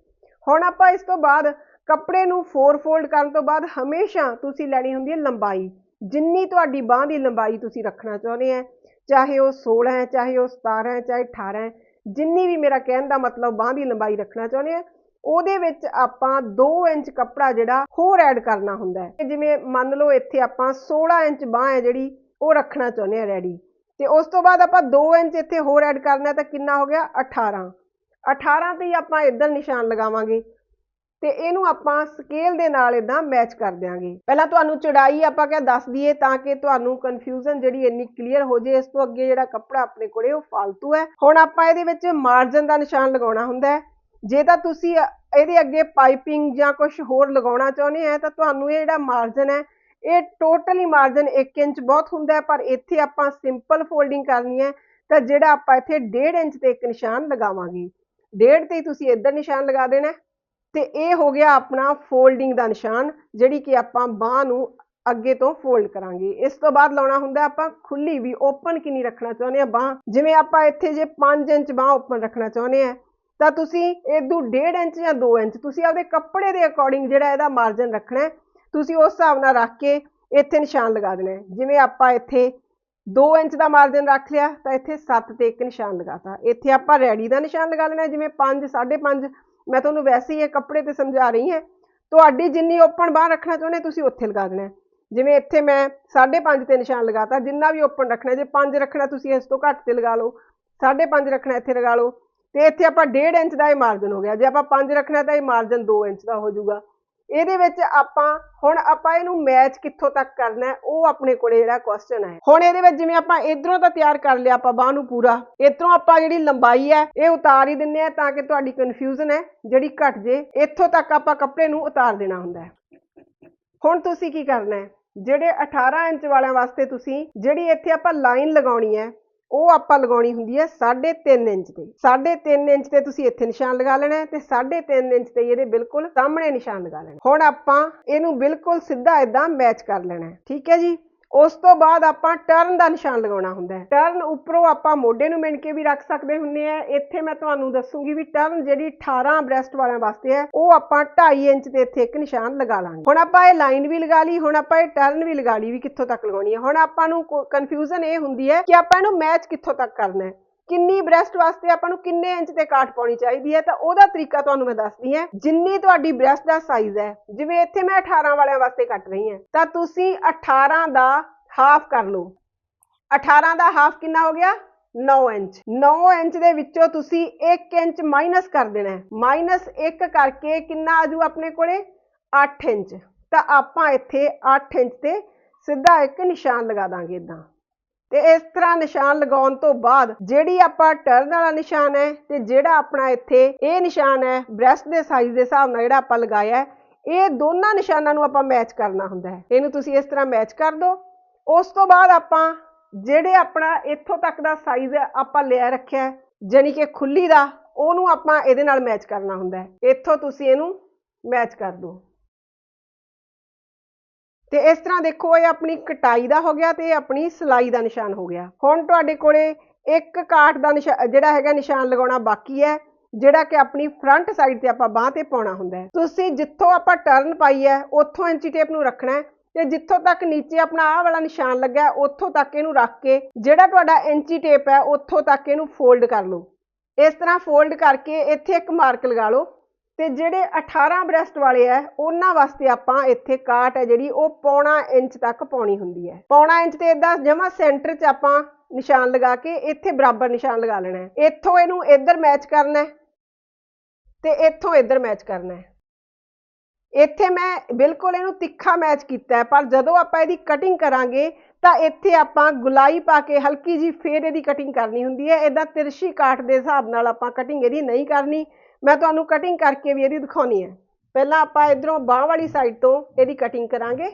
ਹੁਣ ਆਪਾਂ ਇਸ ਤੋਂ ਬਾਅਦ ਕੱਪੜੇ ਨੂੰ 4 ਫੋਲਡ ਕਰਨ ਤੋਂ ਬਾਅਦ ਹਮੇਸ਼ਾ ਤੁਸੀਂ ਲੈਣੀ ਹੁੰਦੀ ਹੈ ਲੰਬਾਈ। ਜਿੰਨੀ ਤੁਹਾਡੀ ਬਾਹ ਦੀ ਲੰਬਾਈ ਤੁਸੀਂ ਰੱਖਣਾ ਚਾਹੁੰਦੇ ਆ ਚਾਹੇ ਉਹ 16 ਹੈ, ਚਾਹੇ ਉਹ 17 ਹੈ, ਚਾਹੇ 18 ਹੈ ਜਿੰਨੀ ਵੀ ਮੇਰਾ ਕਹਿਣ ਦਾ ਮਤਲਬ ਬਾਹ ਦੀ ਲੰਬਾਈ ਰੱਖਣਾ ਚਾਹੁੰਦੇ ਆ, ਉਹਦੇ ਵਿੱਚ ਆਪਾਂ 2 ਇੰਚ ਕੱਪੜਾ ਜਿਹੜਾ ਹੋਰ ਐਡ ਕਰਨਾ ਹੁੰਦਾ ਹੈ। ਜਿਵੇਂ ਮੰਨ ਲਓ ਇੱਥੇ ਆਪਾਂ 16 ਇੰਚ ਬਾਹ ਹੈ ਜਿਹੜੀ, ਉਹ ਰੱਖਣਾ ਚਾਹੁੰਦੇ ਆ ਰੈਡੀ ਤੇ ਉਸ ਤੋਂ ਬਾਅਦ ਆਪਾਂ 2 ਇੰਚ ਇੱਥੇ ਹੋਰ ਐਡ ਕਰਨਾ ਤਾਂ ਕਿੰਨਾ ਹੋ ਗਿਆ? 18 18 ਤੇ ਹੀ ਆਪਾਂ ਇੱਧਰ ਨਿਸ਼ਾਨ ਲਗਾਵਾਂਗੇ। ਤੇ ਇਹਨੂੰ ਆਪਾਂ ਸਕੇਲ ਦੇ ਨਾਲ ਇਦਾਂ ਮੈਚ ਕਰ ਦਿਆਂਗੇ। ਪਹਿਲਾਂ ਤੁਹਾਨੂੰ ਚੌੜਾਈ ਆਪਾਂ ਕਿਹਾ ਦੱਸ ਦਈਏ ਤਾਂ ਕਿ ਤੁਹਾਨੂੰ ਕਨਫਿਊਜ਼ਨ ਜਿਹੜੀ ਇੰਨੀ ਕਲੀਅਰ ਹੋ ਜੇ, ਇਸ ਤੋਂ ਅੱਗੇ ਜਿਹੜਾ ਕੱਪੜਾ ਆਪਣੇ ਕੋਲੇ ਉਹ ਫालतू ਹੈ। ਹੁਣ ਆਪਾਂ ਇਹਦੇ ਵਿੱਚ ਮਾਰਜਨ ਦਾ ਨਿਸ਼ਾਨ ਲਗਾਉਣਾ ਹੁੰਦਾ ਜੇ ਤਾਂ ਤੁਸੀਂ ਇਹਦੇ ਅੱਗੇ ਪਾਈਪਿੰਗ ਜਾਂ ਕੁਝ ਹੋਰ ਲਗਾਉਣਾ ਚਾਹੁੰਦੇ ਆ ਤਾਂ ਤੁਹਾਨੂੰ ਇਹ ਜਿਹੜਾ ਮਾਰਜਨ ਹੈ, ਇਹ ਟੋਟਲੀ ਮਾਰਜਨ 1 ਇੰਚ ਬਹੁਤ ਹੁੰਦਾ ਪਰ ਇੱਥੇ ਆਪਾਂ ਸਿੰਪਲ ਫੋਲਡਿੰਗ ਕਰਨੀ ਹੈ, ਤਾਂ ਜਿਹੜਾ ਆਪਾਂ ਇੱਥੇ 1.5 ਇੰਚ ਤੇ ਇੱਕ ਨਿਸ਼ਾਨ ਲਗਾਵਾਂਗੇ। 1.5 ਤੇ ਹੀ ਤੁਸੀਂ ਇੱਧਰ ਨਿਸ਼ਾਨ ਲਗਾ ਦੇਣਾ ਤੇ ਇਹ ਹੋ ਗਿਆ ਆਪਣਾ ਫੋਲਡਿੰਗ ਦਾ ਨਿਸ਼ਾਨ ਜਿਹੜੀ ਕਿ ਆਪਾਂ ਬਾਹ ਨੂੰ ਅੱਗੇ ਤੋਂ ਫੋਲਡ ਕਰਾਂਗੇ। ਇਸ ਤੋਂ ਬਾਅਦ ਲਾਉਣਾ ਹੁੰਦਾ ਆਪਾਂ ਖੁੱਲੀ ਵੀ ਓਪਨ ਕਿੰਨੀ ਰੱਖਣਾ ਚਾਹੁੰਦੇ ਆ ਬਾਹ? ਜਿਵੇਂ ਆਪਾਂ ਇੱਥੇ ਜੇ 5 ਇੰਚ ਬਾਹ ਓਪਨ ਰੱਖਣਾ ਚਾਹੁੰਦੇ ਆ ਤਾਂ ਤੁਸੀਂ ਇਦੋਂ 1.5 ਇੰਚ ਜਾਂ 2 ਇੰਚ ਤੁਸੀਂ ਆਪਦੇ ਕੱਪੜੇ ਦੇ ਅਕੋਰਡਿੰਗ ਜਿਹੜਾ ਇਹਦਾ ਮਾਰਜਨ ਰੱਖਣਾ ਤੁਸੀਂ ਉਸ ਹਿਸਾਬ ਨਾਲ ਰੱਖ ਕੇ ਇੱਥੇ ਨਿਸ਼ਾਨ ਲਗਾ ਦੇਣਾ ਜਿਵੇਂ ਆਪਾਂ ਇੱਥੇ 2 ਇੰਚ ਦਾ ਮਾਰਜਨ ਰੱਖ ਲਿਆ ਤਾਂ ਇੱਥੇ 7 ਤੇ ਇੱਕ ਨਿਸ਼ਾਨ ਲਗਾਤਾ। ਇੱਥੇ ਆਪਾਂ ਰੈਡੀ ਦਾ ਨਿਸ਼ਾਨ ਲਗਾ ਲੈਣਾ ਹੈ, ਜਿਵੇਂ 5 5.5 ਮੈਂ ਤੁਹਾਨੂੰ ਵੈਸੇ ਹੀ ਇਹ ਕੱਪੜੇ ਤੇ ਸਮਝਾ ਰਹੀ ਹਾਂ। ਤੁਹਾਡੀ ਜਿੰਨੀ ਓਪਨ ਬਾਹਰ ਰੱਖਣਾ ਚਾਹੁੰਦੇ, ਤੁਸੀਂ ਉੱਥੇ ਲਗਾ ਦੇਣਾ। ਜਿਵੇਂ ਇੱਥੇ ਮੈਂ 5.5 ਤੇ ਨਿਸ਼ਾਨ ਲਗਾਤਾ, ਜਿੰਨਾ ਵੀ ਓਪਨ ਰੱਖਣਾ, ਜੇ 5 ਰੱਖਣਾ ਤੁਸੀਂ ਇਸ ਤੋਂ ਘੱਟ ਤੇ ਲਗਾ ਲਓ। 5.5 ਰੱਖਣਾ ਇੱਥੇ ਲਗਾ ਲਓ। ਤੇ ਇੱਥੇ ਆਪਾਂ 1.5 ਇੰਚ ਦਾ ਇਹ ਮਾਰਜਨ ਹੋ ਗਿਆ। ਜੇ ਆਪਾਂ 5 ਰੱਖਣਾ ਤਾਂ ਇਹ ਮਾਰਜਨ 2 ਇੰਚ ਦਾ ਹੋ ਜਾਊਗਾ। ਇਹਦੇ ਵਿੱਚ ਆਪਾਂ, ਹੁਣ ਆਪਾਂ ਇਹਨੂੰ ਮੈਚ ਕਿੱਥੋਂ ਤੱਕ ਕਰਨਾ ਉਹ ਆਪਣੇ ਕੋਲੇ ਜਿਹੜਾ ਕੁਐਸਚਨ ਹੈ। ਹੁਣ ਇਹਦੇ ਵਿੱਚ ਜਿਵੇਂ ਆਪਾਂ ਇਧਰੋਂ ਤਾਂ ਤਿਆਰ ਕਰ ਲਿਆ ਆਪਾਂ ਬਾਹ ਨੂੰ ਪੂਰਾ, ਇਧਰੋਂ ਆਪਾਂ ਜਿਹੜੀ ਲੰਬਾਈ ਹੈ, ਇਹ ਉਤਾਰ ਹੀ ਦਿੰਨੇ ਆ ਤਾਂ ਕਿ ਤੁਹਾਡੀ ਕਨਫਿਊਜ਼ਨ ਹੈ, ਜਿਹੜੀ ਘਟ ਜੇ, ਇੱਥੋਂ ਤੱਕ ਆਪਾਂ ਕੱਪੜੇ ਨੂੰ ਉਤਾਰ ਦੇਣਾ ਹੁੰਦਾ ਹੁਣ ਤੁਸੀਂ ਕੀ ਕਰਨਾ ਹੈ, ਜਿਹੜੇ 18 ਇੰਚ ਵਾਲਿਆਂ ਵਾਸਤੇ ਤੁਸੀਂ, ਜਿਹੜੀ ਇੱਥੇ ਆਪਾਂ ਲਾਈਨ ਲਗਾਉਣੀ ਹੈ ਉਹ ਆਪਾਂ ਲਗਾਉਣੀ ਹੁੰਦੀ ਹੈ 3.5 ਇੰਚ ਤੇ। 3.5 ਇੰਚ ਤੇ ਤੁਸੀਂ ਇੱਥੇ ਨਿਸ਼ਾਨ ਲਗਾ ਲੈਣਾ ਹੈ ਤੇ 3.5 ਇੰਚ ਤੇ ਇਹਦੇ ਬਿਲਕੁਲ ਸਾਹਮਣੇ ਨਿਸ਼ਾਨ ਲਗਾ ਲੈਣਾ ਹੁਣ ਆਪਾਂ ਇਹਨੂੰ ਬਿਲਕੁਲ ਸਿੱਧਾ ਇਦਾਂ ਮੈਚ ਕਰ ਲੈਣਾ ਠੀਕ ਹੈ ਜੀ? ਉਸ ਤੋਂ ਬਾਅਦ ਆਪਾਂ ਟਰਨ ਦਾ ਨਿਸ਼ਾਨ ਲਗਾਉਣਾ ਹੁੰਦਾ ਹੈ। ਟਰਨ ਉੱਪਰੋਂ ਆਪਾਂ ਮੋਢੇ ਨੂੰ ਮਿਣ ਕੇ ਵੀ ਰੱਖ ਸਕਦੇ ਹੁੰਦੇ ਆ। ਇੱਥੇ ਮੈਂ ਤੁਹਾਨੂੰ ਦੱਸੂਗੀ ਵੀ ਟਰਨ ਜਿਹੜੀ 18 ਬ੍ਰੈਸਟ ਵਾਲਿਆਂ ਵਾਸਤੇ ਹੈ, ਉਹ ਆਪਾਂ 2.5 ਇੰਚ ਦੇ ਇੱਥੇ ਇੱਕ ਨਿਸ਼ਾਨ ਲਗਾ ਲਾਂਗੇ। ਹੁਣ ਆਪਾਂ ਇਹ ਲਾਈਨ ਵੀ ਲਗਾ ਲਈ, ਹੁਣ ਆਪਾਂ ਇਹ ਟਰਨ ਵੀ ਲਗਾ ਲਈ ਵੀ ਕਿੱਥੋਂ ਤੱਕ ਲਗਾਉਣੀ ਹੈ। ਹੁਣ ਆਪਾਂ ਨੂੰ ਕਨਫਿਊਜ਼ਨ ਇਹ ਹੁੰਦੀ ਹੈ ਕਿ ਆਪਾਂ ਇਹਨੂੰ ਮੈਚ ਕਿੱਥੋਂ ਤੱਕ ਕਰਨਾ ਹੈ। ਕਿੰਨੀ ਬ੍ਰੈਸਟ ਵਾਸਤੇ ਆਪਾਂ ਨੂੰ ਕਿੰਨੇ ਇੰਚ ਤੇ ਕਾਟ ਪਾਉਣੀ ਚਾਹੀਦੀ ਹੈ, ਤਾਂ ਉਹਦਾ ਤਰੀਕਾ ਤੁਹਾਨੂੰ ਮੈਂ ਦੱਸਦੀ ਹਾਂ। ਜਿੰਨੀ ਤੁਹਾਡੀ ਬ੍ਰੈਸਟ ਦਾ ਸਾਈਜ਼ ਹੈ, ਜਿਵੇਂ ਇੱਥੇ ਮੈਂ 18 ਵਾਲਿਆਂ ਵਾਸਤੇ ਕੱਟ ਰਹੀ ਹਾਂ, ਤਾਂ ਤੁਸੀਂ 18 ਦਾ ਹਾਫ ਕਰ ਲਓ। 18 ਦਾ ਹਾਫ ਕਿੰਨਾ ਹੋ ਗਿਆ? 9 ਇੰਚ। 9 ਇੰਚ ਦੇ ਵਿੱਚੋਂ ਤੁਸੀਂ 1 ਇੰਚ ਮਾਈਨਸ ਕਰ ਦੇਣਾ ਹੈ। ਮਾਈਨਸ 1 ਕਰਕੇ ਕਿੰਨਾ ਆਜੂ ਆਪਣੇ ਕੋਲੇ? 8 ਇੰਚ। ਤਾਂ ਆਪਾਂ ਇੱਥੇ 8 ਇੰਚ ਤੇ ਸਿੱਧਾ ਇੱਕ ਨਿਸ਼ਾਨ ਲਗਾ ਦਾਂਗੇ ਇਦਾਂ। ਤੇ ਇਸ ਤਰ੍ਹਾਂ ਨਿਸ਼ਾਨ ਲਗਾਉਣ ਤੋਂ ਬਾਅਦ ਜਿਹੜੀ ਆਪਾਂ ਟਰਨ ਵਾਲਾ ਨਿਸ਼ਾਨ ਹੈ ਤੇ ਜਿਹੜਾ ਆਪਣਾ ਇੱਥੇ ਇਹ ਨਿਸ਼ਾਨ ਹੈ ਬ੍ਰੈਸਟ ਦੇ ਸਾਈਜ਼ ਦੇ ਹਿਸਾਬ ਨਾਲ ਜਿਹੜਾ ਆਪਾਂ ਲਗਾਇਆ ਹੈ ਇਹ ਦੋਨਾਂ ਨਿਸ਼ਾਨਾਂ ਨੂੰ ਆਪਾਂ ਮੈਚ ਕਰਨਾ ਹੁੰਦਾ ਹੈ। ਇਹਨੂੰ ਤੁਸੀਂ ਇਸ ਤਰ੍ਹਾਂ ਮੈਚ ਕਰ ਦਿਓ ਉਸ ਤੋਂ ਬਾਅਦ ਆਪਾਂ ਜਿਹੜੇ ਆਪਣਾ ਇੱਥੋਂ ਤੱਕ ਦਾ ਸਾਈਜ਼ ਆਪਾਂ ਲਿਆ ਰੱਖਿਆ ਹੈ, ਜਾਣੀ ਕਿ ਖੁੱਲੀ ਦਾ ਉਹਨੂੰ ਆਪਾਂ ਇਹਦੇ ਨਾਲ ਮੈਚ ਕਰਨਾ ਹੁੰਦਾ ਹੈ। ਇੱਥੋਂ ਤੁਸੀਂ ਇਹਨੂੰ ਮੈਚ ਕਰ ਦਿਓ ਤੇ ਇਸ ਤਰ੍ਹਾਂ ਦੇਖੋ ਇਹ ਆਪਣੀ ਕਟਾਈ ਦਾ ਹੋ ਗਿਆ ਤੇ ਇਹ ਆਪਣੀ ਸਿਲਾਈ ਦਾ ਨਿਸ਼ਾਨ ਹੋ ਗਿਆ। ਹੁਣ ਤੁਹਾਡੇ ਕੋਲੇ ਇੱਕ ਕਾਟ ਦਾ ਨਿਸ਼ਾਨ ਜਿਹੜਾ ਹੈਗਾ ਨਿਸ਼ਾਨ ਲਗਾਉਣਾ ਬਾਕੀ ਹੈ, ਜਿਹੜਾ ਕਿ ਆਪਣੀ ਫਰੰਟ ਸਾਈਡ ਤੇ ਆਪਾਂ ਬਾਹ ਤੇ ਪਾਉਣਾ ਹੁੰਦਾ ਹੈ। ਤੁਸੀਂ ਜਿੱਥੋਂ ਆਪਾਂ ਟਰਨ ਪਾਈ ਹੈ, ਉੱਥੋਂ ਇੰਚੀ ਟੇਪ ਨੂੰ ਰੱਖਣਾ ਹੈ ਤੇ ਜਿੱਥੋਂ ਤੱਕ ਨੀਚੇ ਆਪਣਾ ਆਹ ਵਾਲਾ ਨਿਸ਼ਾਨ ਲੱਗਾ ਉੱਥੋਂ ਤੱਕ ਇਹਨੂੰ ਰੱਖ ਕੇ ਜਿਹੜਾ ਤੁਹਾਡਾ ਇੰਚੀ ਟੇਪ ਹੈ, ਉੱਥੋਂ ਤੱਕ ਇਹਨੂੰ ਫੋਲਡ ਕਰ ਲਓ। ਇਸ ਤਰ੍ਹਾਂ ਫੋਲਡ ਕਰਕੇ ਇੱਥੇ ਇੱਕ ਮਾਰਕ ਲਗਾ ਲਓ। ਤੇ ਜਿਹੜੇ 18 ਬ੍ਰੈਸਟ ਵਾਲੇ ਆ ਉਹਨਾਂ ਵਾਸਤੇ ਆਪਾਂ ਇੱਥੇ ਕਾਟ ਹੈ ਜਿਹੜੀ ਉਹ ਪੌਣਾ ਇੰਚ ਤੱਕ ਪਾਉਣੀ ਹੁੰਦੀ ਹੈ ਪੌਣਾ ਇੰਚ ਤੇ ਇਦਾਂ ਜਮਾ ਸੈਂਟਰ 'ਚ ਆਪਾਂ ਨਿਸ਼ਾਨ ਲਗਾ ਕੇ ਇੱਥੇ ਬਰਾਬਰ ਨਿਸ਼ਾਨ ਲਗਾ ਲੈਣਾ ਹੈ ਇੱਥੋਂ ਇਹਨੂੰ ਇੱਧਰ ਮੈਚ ਕਰਨਾ ਹੈ ਤੇ ਇੱਥੋਂ ਇੱਧਰ ਮੈਚ ਕਰਨਾ ਹੈ ਇੱਥੇ ਮੈਂ ਬਿਲਕੁਲ ਇਹਨੂੰ ਤਿੱਖਾ ਮੈਚ ਕੀਤਾ ਹੈ ਪਰ ਜਦੋਂ ਆਪਾਂ ਇਹਦੀ ਕਟਿੰਗ ਕਰਾਂਗੇ ਤਾਂ ਇੱਥੇ ਆਪਾਂ ਗੁਲਾਈ ਪਾ ਕੇ ਹਲਕੀ ਜੀ ਫੇਰ ਇਹਦੀ ਕਟਿੰਗ ਕਰਨੀ ਹੁੰਦੀ ਹੈ ਇਹਦਾ ਤਿਰਸ਼ੀ ਕਾਟ ਦੇ ਹਿਸਾਬ ਨਾਲ ਆਪਾਂ ਕਟਿੰਗ ਇਹਦੀ ਨਹੀਂ ਕਰਨੀ। ਮੈਂ ਤੁਹਾਨੂੰ ਕਟਿੰਗ ਕਰਕੇ ਵੀ ਇਹਦੀ ਦਿਖਾਉਣੀ ਹੈ। ਪਹਿਲਾਂ ਆਪਾਂ ਇਧਰੋਂ ਬਾਹ ਵਾਲੀ ਸਾਈਡ ਤੋਂ ਇਹਦੀ ਕਟਿੰਗ ਕਰਾਂਗੇ।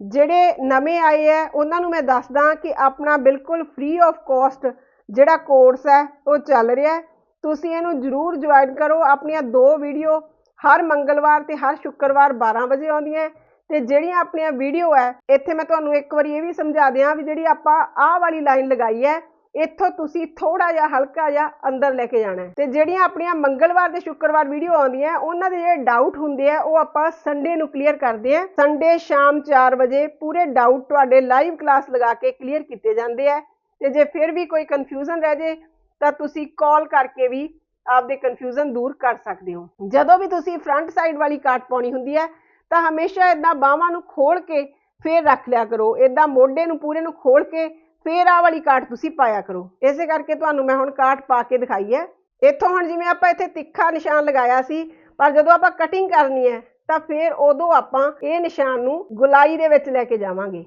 ਜਿਹੜੇ ਨਵੇਂ ਆਏ ਆ ਉਹਨਾਂ ਨੂੰ ਮੈਂ ਦੱਸਦਾ ਕਿ ਆਪਣਾ ਬਿਲਕੁਲ ਫ੍ਰੀ ਆਫ ਕਾਸਟ ਜਿਹੜਾ ਕੋਰਸ ਹੈ, ਉਹ ਚੱਲ ਰਿਹਾ ਤੁਸੀਂ ਇਹਨੂੰ ਜਰੂਰ ਜੁਆਇਨ ਕਰੋ। ਆਪਣੀਆਂ ਦੋ ਵੀਡੀਓ ਹਰ ਮੰਗਲਵਾਰ ਤੇ ਹਰ ਸ਼ੁੱਕਰਵਾਰ 12 ਵਜੇ ਆਉਂਦੀਆਂ ਤੇ ਜਿਹੜੀਆਂ ਆਪਣੀਆਂ ਵੀਡੀਓ ਹੈ, ਇੱਥੇ ਮੈਂ ਤੁਹਾਨੂੰ ਇੱਕ ਵਾਰੀ ਇਹ ਵੀ ਸਮਝਾ ਦਿਆਂ ਵੀ ਜਿਹੜੀ ਆਪਾਂ ਆਹ ਵਾਲੀ ਲਾਈਨ ਲਗਾਈ ਹੈ ਇੱਥੋਂ ਤੁਸੀਂ ਥੋੜਾ ਜਿਹਾ ਹਲਕਾ ਜਿਹਾ ਅੰਦਰ ਲੈ ਕੇ ਜਾਣਾ ਹੈ। ਤੇ ਜਿਹੜੀਆਂ ਆਪਣੀਆਂ ਮੰਗਲਵਾਰ ਤੇ ਸ਼ੁੱਕਰਵਾਰ ਵੀਡੀਓ ਆਉਂਦੀਆਂ ਉਹਨਾਂ ਦੇ ਜਿਹੜੇ ਡਾਊਟ ਹੁੰਦੇ ਆ ਉਹ ਆਪਾਂ ਸੰਡੇ ਨੂੰ ਕਲੀਅਰ ਕਰਦੇ ਆ ਸੰਡੇ ਸ਼ਾਮ 4 ਵਜੇ ਪੂਰੇ ਡਾਊਟ ਤੁਹਾਡੇ ਲਾਈਵ ਕਲਾਸ ਲਗਾ ਕੇ ਕਲੀਅਰ ਕੀਤੇ ਜਾਂਦੇ ਆ ਤੇ ਜੇ ਫਿਰ ਵੀ ਕੋਈ ਕਨਫਿਊਜ਼ਨ ਰਹਿ ਜੇ, ਤਾਂ ਤੁਸੀਂ ਕਾਲ ਕਰਕੇ ਵੀ ਆਪਦੇ ਕਨਫਿਊਜ਼ਨ ਦੂਰ ਕਰ ਸਕਦੇ ਹੋ। ਜਦੋਂ ਵੀ ਤੁਸੀਂ ਫਰੰਟ ਸਾਈਡ ਵਾਲੀ ਕਾਟ ਪਾਉਣੀ ਹੁੰਦੀ ਹੈ, ਤਾਂ ਹਮੇਸ਼ਾ ਇਦਾਂ ਬਾਹਾਂ ਨੂੰ ਖੋਲ ਕੇ ਫੇਰ ਰੱਖ ਲਿਆ ਕਰੋ। ਇਦਾਂ ਮੋਢੇ ਨੂੰ, ਪੂਰੇ ਨੂੰ ਖੋਲ ਕੇ ਫੇਰ ਆਹ ਵਾਲੀ ਕਾਟ ਤੁਸੀਂ ਪਾਇਆ ਕਰੋ। ਇਸੇ ਕਰਕੇ ਤੁਹਾਨੂੰ ਮੈਂ ਹੁਣ ਕਾਟ ਪਾ ਕੇ ਦਿਖਾਈ ਹੈ। ਇੱਥੋਂ ਹੁਣ ਜਿਵੇਂ ਆਪਾਂ ਇੱਥੇ ਤਿੱਖਾ ਨਿਸ਼ਾਨ ਲਗਾਇਆ ਸੀ, ਪਰ ਜਦੋਂ ਆਪਾਂ ਕਟਿੰਗ ਕਰਨੀ ਹੈ, ਤਾਂ ਫੇਰ ਉਦੋਂ ਆਪਾਂ ਇਹ ਨਿਸ਼ਾਨ ਨੂੰ ਗੁਲਾਈ ਦੇ ਵਿੱਚ ਲੈ ਕੇ ਜਾਵਾਂਗੇ।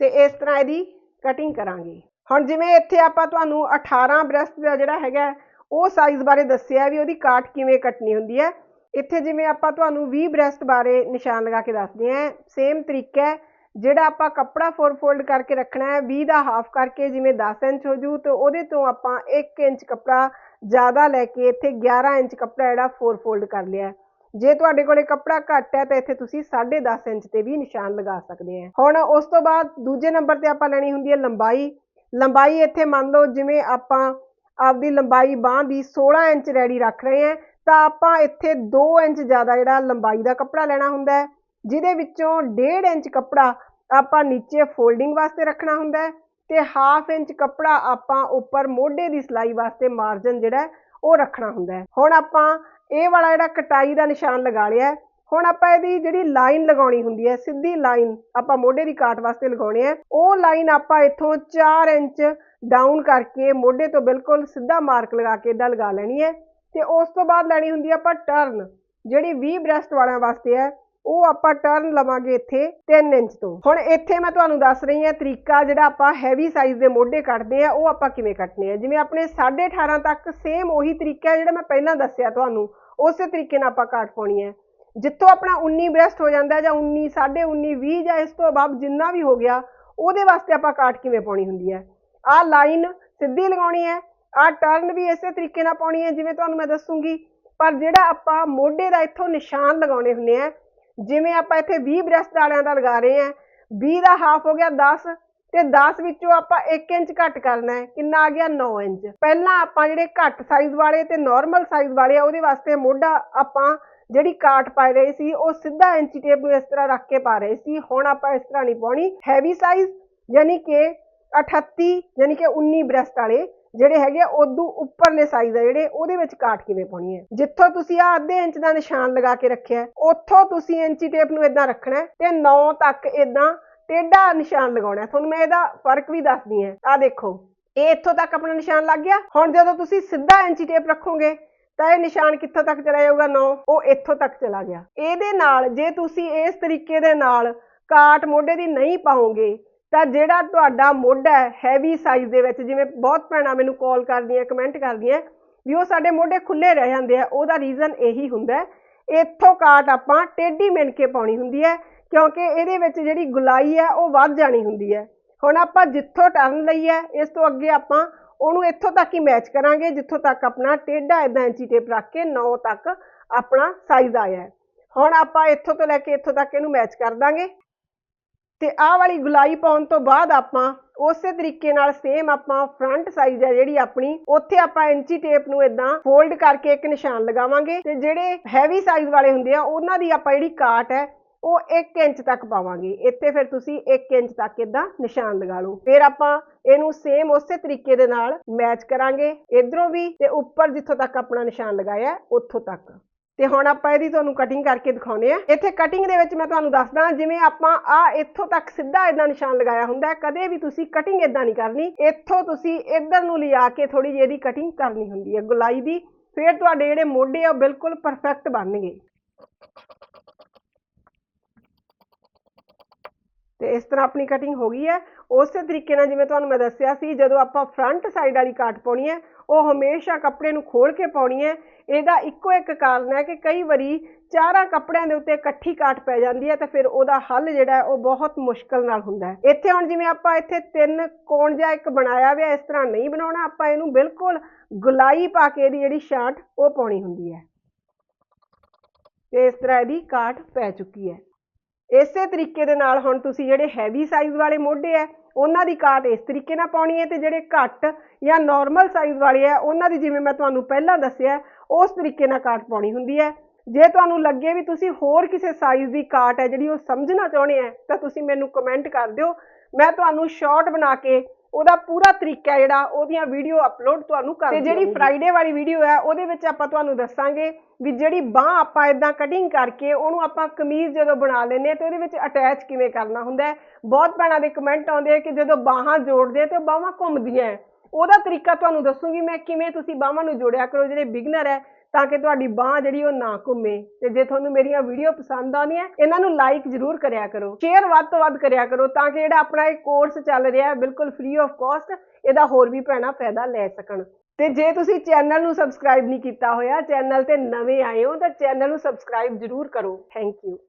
ਤੇ ਇਸ ਤਰ੍ਹਾਂ ਇਹਦੀ ਕਟਿੰਗ ਕਰਾਂਗੇ। ਹੁਣ ਜਿਵੇਂ ਇੱਥੇ ਆਪਾਂ ਤੁਹਾਨੂੰ 18 ਬ੍ਰੈਸਟ ਦਾ ਜਿਹੜਾ ਹੈਗਾ ਉਹ ਸਾਈਜ਼ ਬਾਰੇ ਦੱਸਿਆ ਵੀ ਉਹਦੀ ਕਾਟ ਕਿਵੇਂ ਕੱਟਣੀ ਹੁੰਦੀ ਹੈ। ਇੱਥੇ ਜਿਵੇਂ ਆਪਾਂ ਤੁਹਾਨੂੰ 20 ਬ੍ਰੈਸਟ ਬਾਰੇ ਨਿਸ਼ਾਨ ਲਗਾ ਕੇ ਦੱਸਦੇ ਹਾਂ ਸੇਮ ਤਰੀਕਾ ਹੈ। ਜਿਹੜਾ ਆਪਾਂ ਕੱਪੜਾ ਫੋਰ ਫੋਲਡ ਕਰਕੇ ਰੱਖਣਾ ਹੈ 20 ਦਾ ਹਾਫ ਕਰਕੇ ਜਿਵੇਂ 10 ਇੰਚ ਹੋ ਜੂ ਤੇ ਉਹਦੇ ਤੋਂ ਆਪਾਂ 1 ਇੰਚ ਕੱਪੜਾ ਜ਼ਿਆਦਾ ਲੈ ਕੇ ਇੱਥੇ 11 ਇੰਚ ਕੱਪੜਾ ਜਿਹੜਾ ਫੋਰ ਫੋਲਡ ਕਰ ਲਿਆ ਜੇ ਤੁਹਾਡੇ ਕੋਲੇ ਕੱਪੜਾ ਘੱਟ ਹੈ, ਤਾਂ ਇੱਥੇ ਤੁਸੀਂ 10.5 ਇੰਚ ਤੇ ਵੀ ਨਿਸ਼ਾਨ ਲਗਾ ਸਕਦੇ ਆ ਹੁਣ ਉਸ ਤੋਂ ਬਾਅਦ ਦੂਜੇ ਨੰਬਰ ਤੇ ਆਪਾਂ ਲੈਣੀ ਹੁੰਦੀ ਹੈ ਲੰਬਾਈ। ਲੰਬਾਈ ਇੱਥੇ ਮੰਨ ਲਓ ਜਿਵੇਂ ਆਪਾਂ ਆਪਦੀ ਲੰਬਾਈ ਬਾਹ ਦੀ 16 ਇੰਚ ਰੈਡੀ ਰੱਖ ਰਹੇ ਹਾਂ, ਤਾਂ ਆਪਾਂ ਇੱਥੇ 2 ਇੰਚ ਜ਼ਿਆਦਾ ਜਿਹੜਾ ਲੰਬਾਈ ਦਾ ਕੱਪੜਾ ਲੈਣਾ ਹੁੰਦਾ ਹੈ। ਜਿਹਦੇ ਵਿੱਚੋਂ 1.5 ਇੰਚ ਕੱਪੜਾ ਆਪਾਂ ਨੀਚੇ ਫੋਲਡਿੰਗ ਵਾਸਤੇ ਰੱਖਣਾ ਹੁੰਦਾ ਹੈ ਤੇ ਹਾਫ ਇੰਚ ਕੱਪੜਾ ਆਪਾਂ ਉੱਪਰ ਮੋਢੇ ਦੀ ਸਿਲਾਈ ਵਾਸਤੇ ਮਾਰਜਨ ਜਿਹੜਾ ਉਹ ਰੱਖਣਾ ਹੁੰਦਾ ਹੈ। ਹੁਣ ਆਪਾਂ ਇਹ ਵਾਲਾ ਜਿਹੜਾ ਕਟਾਈ ਦਾ ਨਿਸ਼ਾਨ ਲਗਾ ਲਿਆ ਹੁਣ ਆਪਾਂ ਇਹਦੀ ਜਿਹੜੀ ਲਾਈਨ ਲਗਾਉਣੀ ਹੁੰਦੀ ਹੈ, ਸਿੱਧੀ ਲਾਈਨ ਆਪਾਂ ਮੋਢੇ ਦੀ ਕਾਟ ਵਾਸਤੇ ਲਗਾਉਣੀ ਹੈ, ਉਹ ਲਾਈਨ ਆਪਾਂ ਇੱਥੋਂ 4 ਇੰਚ ਡਾਊਨ ਕਰਕੇ ਮੋਢੇ ਤੋਂ ਬਿਲਕੁਲ ਸਿੱਧਾ ਮਾਰਕ ਲਗਾ ਕੇ ਇਦਾਂ ਲਗਾ ਲੈਣੀ ਹੈ ਤੇ ਉਸ ਤੋਂ ਬਾਅਦ ਲੈਣੀ ਹੁੰਦੀ ਹੈ ਆਪਾਂ ਟਰਨ ਜਿਹੜੀ 20 ਬ੍ਰੈਸਟ ਵਾਲਿਆਂ ਵਾਸਤੇ ਹੈ ਉਹ ਆਪਾਂ ਟਰਨ ਲਵਾਂਗੇ ਇੱਥੇ 3 ਇੰਚ ਤੋਂ। ਹੁਣ ਇੱਥੇ ਮੈਂ ਤੁਹਾਨੂੰ ਦੱਸ ਰਹੀ ਹਾਂ ਤਰੀਕਾ ਜਿਹੜਾ ਆਪਾਂ ਹੈਵੀ ਸਾਈਜ਼ ਦੇ ਮੋਢੇ ਕੱਟਦੇ ਆ ਉਹ ਆਪਾਂ ਕਿਵੇਂ ਕੱਟਨੇ ਆ ਜਿਵੇਂ ਆਪਣੇ 18.5 ਤੱਕ ਸੇਮ ਉਹੀ ਤਰੀਕਾ ਹੈ ਜਿਹੜਾ ਮੈਂ ਪਹਿਲਾਂ ਦੱਸਿਆ ਤੁਹਾਨੂੰ, ਉਸੇ ਤਰੀਕੇ ਨਾਲ ਆਪਾਂ ਕਾਟ ਪਾਉਣੀ ਹੈ। ਜਿੱਥੋਂ ਆਪਣਾ 19 ਬ੍ਰੈਸਟ ਹੋ ਜਾਂਦਾ ਹੈ ਜਾਂ 19 19.5 20 ਜਾਂ ਇਸ ਤੋਂ ਅਬਵ ਜਿੰਨਾ ਵੀ ਹੋ ਗਿਆ, ਉਹਦੇ ਵਾਸਤੇ ਆਪਾਂ ਕਾਟ ਕਿਵੇਂ ਪਾਉਣੀ ਹੁੰਦੀ ਹੈ? ਆਹ ਲਾਈਨ ਸਿੱਧੀ ਲਗਾਉਣੀ ਹੈ, ਆਹ ਟਰਨ ਵੀ ਇਸੇ ਤਰੀਕੇ ਨਾਲ ਪਾਉਣੀ ਹੈ, ਜਿਵੇਂ ਤੁਹਾਨੂੰ ਮੈਂ ਦੱਸੂਗੀ। ਪਰ ਜਿਹੜਾ ਆਪਾਂ ਮੋਢੇ ਦਾ ਇੱਥੋਂ ਨਿਸ਼ਾਨ ਲਗਾਉਣੇ ਹੁੰਦੇ ਆ ਜਿਵੇਂ ਆਪਾਂ ਇੱਥੇ 20 ਬ੍ਰੈਸਟ ਵਾਲਿਆਂ ਦਾ ਲਗਾ ਰਹੇ ਆ 20 ਦਾ ਹਾਫ ਹੋ ਗਿਆ 10 ਤੇ 10 ਵਿੱਚੋਂ ਆਪਾਂ 1 ਇੰਚ ਘੱਟ ਕਰਨਾ ਹੈ, ਕਿੰਨਾ ਆ ਗਿਆ 9 ਇੰਚ। ਪਹਿਲਾਂ ਆਪਾਂ ਜਿਹੜੇ ਘੱਟ ਸਾਈਜ਼ ਵਾਲੇ ਤੇ ਨਾਰਮਲ ਸਾਈਜ਼ ਵਾਲੇ ਆ, ਉਹਦੇ ਵਾਸਤੇ ਮੋਢਾ ਆਪਾਂ ਜਿਹੜੀ ਕਾਟ ਪਾ ਰਹੇ ਸੀ, ਉਹ ਸਿੱਧਾ ਇੰਚੀ ਟੇਪ ਨੂੰ ਇਸ ਤਰ੍ਹਾਂ ਰੱਖ ਕੇ ਪਾ ਰਹੇ ਸੀ। ਹੁਣ ਆਪਾਂ ਇਸ ਤਰ੍ਹਾਂ ਨਹੀਂ ਪਾਉਣੀ। ਹੈਵੀ ਸਾਈਜ਼ ਯਾਨੀ ਕਿ 38 ਯਾਨੀ ਕਿ 19 ਬ੍ਰੈਸਟ ਵਾਲੇ ਜਿਹੜੇ ਹੈਗੇ ਆ ਉਦੋਂ ਉੱਪਰਲੇ ਸਾਈਜ਼ ਆ ਜਿਹੜੇ, ਉਹਦੇ ਵਿੱਚ ਕਾਟ ਕਿਵੇਂ ਪਾਉਣੀ ਹੈ? ਜਿੱਥੋਂ ਤੁਸੀਂ ਆ ਅੱਧੇ ਇੰਚ ਦਾ ਨਿਸ਼ਾਨ ਲਗਾ ਕੇ ਰੱਖਿਆ ਉੱਥੋਂ ਤੁਸੀਂ ਇੰਚੀ ਟੇਪ ਨੂੰ ਇਦਾਂ ਰੱਖਣਾ ਤੇ 9 ਤੱਕ ਇਦਾਂ ਟੇਢਾ ਨਿਸ਼ਾਨ ਲਗਾਉਣਾ ਤੁਹਾਨੂੰ ਮੈਂ ਇਹਦਾ ਫ਼ਰਕ ਵੀ ਦੱਸਦੀ ਹਾਂ। ਆ ਦੇਖੋ, ਇਹ ਇੱਥੋਂ ਤੱਕ ਆਪਣਾ ਨਿਸ਼ਾਨ ਲੱਗ ਗਿਆ। ਹੁਣ ਜਦੋਂ ਤੁਸੀਂ ਸਿੱਧਾ ਇੰਚੀ ਟੇਪ ਰੱਖੋਗੇ, ਤਾਂ ਇਹ ਨਿਸ਼ਾਨ ਕਿੱਥੋਂ ਤੱਕ ਚਲਾ ਜਾਊਗਾ? 9 ਉਹ ਇੱਥੋਂ ਤੱਕ ਚਲਾ ਗਿਆ। ਇਹਦੇ ਨਾਲ, ਜੇ ਤੁਸੀਂ ਇਸ ਤਰੀਕੇ ਦੇ ਨਾਲ ਕਾਟ ਮੋਢੇ ਦੀ ਨਹੀਂ ਪਾਓਗੇ ਤਾਂ ਜਿਹੜਾ ਤੁਹਾਡਾ ਮੋਢਾ ਹੈ ਹੈਵੀ ਸਾਈਜ਼ ਦੇ ਵਿੱਚ, ਜਿਵੇਂ ਬਹੁਤ ਭੈਣਾਂ ਮੈਨੂੰ ਕਾਲ ਕਰਦੀਆਂ ਕਮੈਂਟ ਕਰਦੀਆਂ, ਵੀ ਉਹ ਸਾਡੇ ਮੋਢੇ ਖੁੱਲੇ ਰਹਿ ਜਾਂਦੇ ਆ, ਉਹਦਾ ਰੀਜ਼ਨ ਇਹੀ ਹੁੰਦਾ ਇੱਥੋਂ ਕਾਟ ਆਪਾਂ ਟੇਢੀ ਮਿਣ ਕੇ ਪਾਉਣੀ ਹੁੰਦੀ ਹੈ, ਕਿਉਂਕਿ ਇਹਦੇ ਵਿੱਚ ਜਿਹੜੀ ਗੁਲਾਈ ਹੈ, ਉਹ ਵੱਧ ਜਾਣੀ ਹੁੰਦੀ ਹੈ। ਹੁਣ ਆਪਾਂ ਜਿੱਥੋਂ ਟਰਨ ਲਈ ਹੈ, ਇਸ ਤੋਂ ਅੱਗੇ ਆਪਾਂ ਉਹਨੂੰ ਇੱਥੋਂ ਤੱਕ ਹੀ ਮੈਚ ਕਰਾਂਗੇ, ਜਿੱਥੋਂ ਤੱਕ ਆਪਣਾ ਟੇਢਾ ਇਦਾਂ ਇੰਚੀ ਟੇਪ ਰੱਖ ਕੇ 9 ਤੱਕ ਆਪਣਾ ਸਾਈਜ਼ ਆਇਆ ਹੁਣ ਆਪਾਂ ਇੱਥੋਂ ਤੋਂ ਲੈ ਕੇ ਇੱਥੋਂ ਤੱਕ ਇਹਨੂੰ ਮੈਚ ਕਰ ਦਾਂਗੇ। ਤੇ ਆਹ ਵਾਲੀ ਗੁਲਾਈ ਪਾਉਣ ਤੋਂ ਬਾਅਦ ਆਪਾਂ ਉਸੇ ਤਰੀਕੇ ਨਾਲ ਸੇਮ ਆਪਾਂ ਫਰੰਟ ਸਾਈਜ਼ ਹੈ ਜਿਹੜੀ ਆਪਣੀ, ਉੱਥੇ ਆਪਾਂ ਇੰਚੀ ਟੇਪ ਨੂੰ ਇਦਾਂ ਫੋਲਡ ਕਰਕੇ ਇੱਕ ਨਿਸ਼ਾਨ ਲਗਾਵਾਂਗੇ ਤੇ ਜਿਹੜੇ ਹੈਵੀ ਸਾਈਜ਼ ਵਾਲੇ ਹੁੰਦੇ ਆ, ਉਹਨਾਂ ਦੀ ਆਪਾਂ ਜਿਹੜੀ ਕਾਟ ਹੈ, ਉਹ 1 ਇੰਚ ਤੱਕ ਪਾਵਾਂਗੇ। ਇੱਥੇ ਫਿਰ ਤੁਸੀਂ 1 ਇੰਚ ਤੱਕ ਇਦਾਂ ਨਿਸ਼ਾਨ ਲਗਾ ਲਓ। ਫਿਰ ਆਪਾਂ ਇਹਨੂੰ ਸੇਮ ਉਸੇ ਤਰੀਕੇ ਦੇ ਨਾਲ ਮੈਚ ਕਰਾਂਗੇ। ਇਧਰੋਂ ਵੀ ਤੇ ਉੱਪਰ ਜਿੱਥੋਂ ਤੱਕ ਆਪਣਾ ਨਿਸ਼ਾਨ ਲਗਾਇਆ, ਉੱਥੋਂ ਤੱਕ। ਤੇ ਹੁਣ ਆਪਾਂ ਇਹਦੀ ਤੁਹਾਨੂੰ ਕਟਿੰਗ ਕਰਕੇ ਦਿਖਾਉਨੇ ਆ ਇੱਥੇ ਕਟਿੰਗ ਦੇ ਵਿੱਚ ਮੈਂ ਤੁਹਾਨੂੰ ਦੱਸਦਾ ਜਿਵੇਂ ਆਪਾਂ ਆ ਇੱਥੋਂ ਤੱਕ ਸਿੱਧਾ ਇਦਾਂ ਨਿਸ਼ਾਨ ਲਗਾਇਆ ਹੁੰਦਾ ਹੈ, ਕਦੇ ਵੀ ਤੁਸੀਂ ਕਟਿੰਗ ਇਦਾਂ ਨਹੀਂ ਕਰਨੀ। ਇੱਥੋਂ ਤੁਸੀਂ ਇੱਧਰ ਨੂੰ ਲਿਆ ਕੇ ਥੋੜੀ ਜਿਹੀ ਇਹਦੀ ਕਟਿੰਗ ਕਰਨੀ ਹੁੰਦੀ ਹੈ ਗੁਲਾਈ ਦੀ। ਫਿਰ ਤੁਹਾਡੇ ਜਿਹੜੇ ਮੋਢੇ ਆ ਉਹ ਬਿਲਕੁਲ ਪਰਫੈਕਟ ਬਣਨਗੇ। ਤੇ ਇਸ ਤਰ੍ਹਾਂ ਆਪਣੀ ਕਟਿੰਗ ਹੋ ਗਈ ਹੈ। ਉਸੇ ਤਰੀਕੇ ਨਾਲ ਜਿਵੇਂ ਤੁਹਾਨੂੰ ਮੈਂ ਦੱਸਿਆ ਸੀ, ਜਦੋਂ ਆਪਾਂ ਫਰੰਟ ਸਾਈਡ ਵਾਲੀ ਕਾਟ ਪਾਉਣੀ ਹੈ, ਉਹ ਹਮੇਸ਼ਾ ਕੱਪੜੇ ਨੂੰ ਖੋਲ ਕੇ ਪਾਉਣੀ ਹੈ। ਇਹਦਾ ਇੱਕੋ ਇੱਕ ਕਾਰਨ ਹੈ ਕਿ ਕਈ ਵਾਰੀ ਚਾਰਾਂ ਕੱਪੜਿਆਂ ਦੇ ਉੱਤੇ ਇਕੱਠੀ ਕਾਟ ਪੈ ਜਾਂਦੀ ਹੈ ਤੇ ਫਿਰ ਉਹਦਾ ਹੱਲ ਜਿਹੜਾ ਉਹ ਬਹੁਤ ਮੁਸ਼ਕਲ ਨਾਲ ਹੁੰਦਾ ਹੈ। ਇੱਥੇ ਹੁਣ ਜਿਵੇਂ ਆਪਾਂ ਇੱਥੇ ਤਿੰਨ ਕੋਣ ਜਿਹਾ ਇੱਕ ਬਣਾਇਆ ਹੋਇਆ, ਇਸ ਤਰ੍ਹਾਂ ਨਹੀਂ ਬਣਾਉਣਾ, ਆਪਾਂ ਇਹਨੂੰ ਬਿਲਕੁਲ ਗੁਲਾਈ ਪਾ ਕੇ ਇਹਦੀ ਜਿਹੜੀ ਛਾਂਟ ਉਹ ਪਾਉਣੀ ਹੁੰਦੀ ਹੈ। ਤੇ ਇਸ ਤਰ੍ਹਾਂ ਇਹਦੀ ਕਾਟ ਪੈ ਚੁੱਕੀ ਹੈ। ਇਸੇ ਤਰੀਕੇ ਦੇ ਨਾਲ ਹੁਣ ਤੁਸੀਂ ਜਿਹੜੇ ਹੈਵੀ ਸਾਈਜ਼ ਵਾਲੇ ਮੋਢੇ ਆ ਉਹਨਾਂ ਦੀ ਕਾਟ ਇਸ ਤਰੀਕੇ ਨਾਲ ਪਾਉਣੀ ਹੈ ਤੇ ਜਿਹੜੇ ਘੱਟ ਜਾਂ ਨਾਰਮਲ ਸਾਈਜ਼ ਵਾਲੇ ਆ ਉਹਨਾਂ ਦੀ ਜਿਵੇਂ ਮੈਂ ਤੁਹਾਨੂੰ ਪਹਿਲਾਂ ਦੱਸਿਆ ਉਸ ਤਰੀਕੇ ਨਾਲ ਕਾਟ ਪਾਉਣੀ ਹੁੰਦੀ ਹੈ। ਜੇ ਤੁਹਾਨੂੰ ਲੱਗੇ ਵੀ ਤੁਸੀਂ ਹੋਰ ਕਿਸੇ ਸਾਈਜ਼ ਦੀ ਕਾਟ ਹੈ ਜਿਹੜੀ ਉਹ ਸਮਝਣਾ ਚਾਹੁੰਦੇ ਆ ਤਾਂ ਤੁਸੀਂ ਮੈਨੂੰ ਕਮੈਂਟ ਕਰ ਦਿਓ। ਮੈਂ ਤੁਹਾਨੂੰ ਸ਼ਾਰਟ ਬਣਾ ਕੇ ਉਹਦਾ ਪੂਰਾ ਤਰੀਕਾ ਜਿਹੜਾ ਉਹਦੀਆਂ ਵੀਡੀਓ ਅਪਲੋਡ ਤੁਹਾਨੂੰ ਕਰ ਤੇ ਜਿਹੜੀ ਫਰਾਈਡੇ ਵਾਲੀ ਵੀਡੀਓ ਹੈ ਉਹਦੇ ਵਿੱਚ ਆਪਾਂ ਤੁਹਾਨੂੰ ਦੱਸਾਂਗੇ ਵੀ ਜਿਹੜੀ ਬਾਹ ਆਪਾਂ ਇਦਾਂ ਕਟਿੰਗ ਕਰਕੇ ਉਹਨੂੰ ਆਪਾਂ ਕਮੀਜ਼ ਜਦੋਂ ਬਣਾ ਆ ਤੇ ਉਹਦੇ ਵਿੱਚ ਅਟੈਚ ਕਿਵੇਂ ਕਰਨਾ ਹੁੰਦਾ ਹੈ। ਬਹੁਤ ਭੈਣਾਂ ਦੇ ਕਮੈਂਟ ਆਉਂਦੇ ਆ ਕਿ ਜਦੋਂ ਬਾਹਾਂ ਜੋੜਦੇ ਆ ਤੇ ਬਾਹਾਂ ਘੁੰਮਦੀਆਂ ਉਹਦਾ ਤਰੀਕਾ ਤੁਹਾਨੂੰ ਦੱਸੂਗੀ ਮੈਂ ਕਿਵੇਂ ਤੁਸੀਂ ਬਾਹਾਂ ਨੂੰ ਜੋੜਿਆ ਕਰੋ, ਜਿਹੜੇ ਬਿਗਨਰ ਹੈ, ਤਾਂ ਕਿ ਤੁਹਾਡੀ ਬਾਹ ਜਿਹੜੀ ਉਹ ਨਾ ਘੁੰਮੇ। ਤੇ ਜੇ ਤੁਹਾਨੂੰ ਮੇਰੀਆਂ ਵੀਡੀਓ ਪਸੰਦ ਆਉਂਦੀਆਂ, ਇਹਨਾਂ ਨੂੰ ਲਾਈਕ ਜ਼ਰੂਰ ਕਰਿਆ ਕਰੋ। ਸ਼ੇਅਰ ਵੱਧ ਤੋਂ ਵੱਧ ਕਰਿਆ ਕਰੋ ਤਾਂ ਕਿ ਜਿਹੜਾ ਆਪਣਾ ਇਹ ਕੋਰਸ ਚੱਲ ਰਿਹਾ ਹੈ, ਬਿਲਕੁਲ ਫ੍ਰੀ ਆਫ ਕਾਸਟ ਇਹਦਾ ਹੋਰ ਵੀ ਭੈਣਾਂ ਫਾਇਦਾ ਲੈ ਸਕਣ। ਤੇ ਜੇ ਤੁਸੀਂ ਚੈਨਲ ਨੂੰ ਸਬਸਕ੍ਰਾਈਬ ਨਹੀਂ ਕੀਤਾ ਹੋਇਆ ਚੈਨਲ ਤੇ ਨਵੇਂ ਆਏ ਹੋ, ਤਾਂ ਚੈਨਲ ਨੂੰ ਸਬਸਕ੍ਰਾਈਬ ਜ਼ਰੂਰ ਕਰੋ। Thank you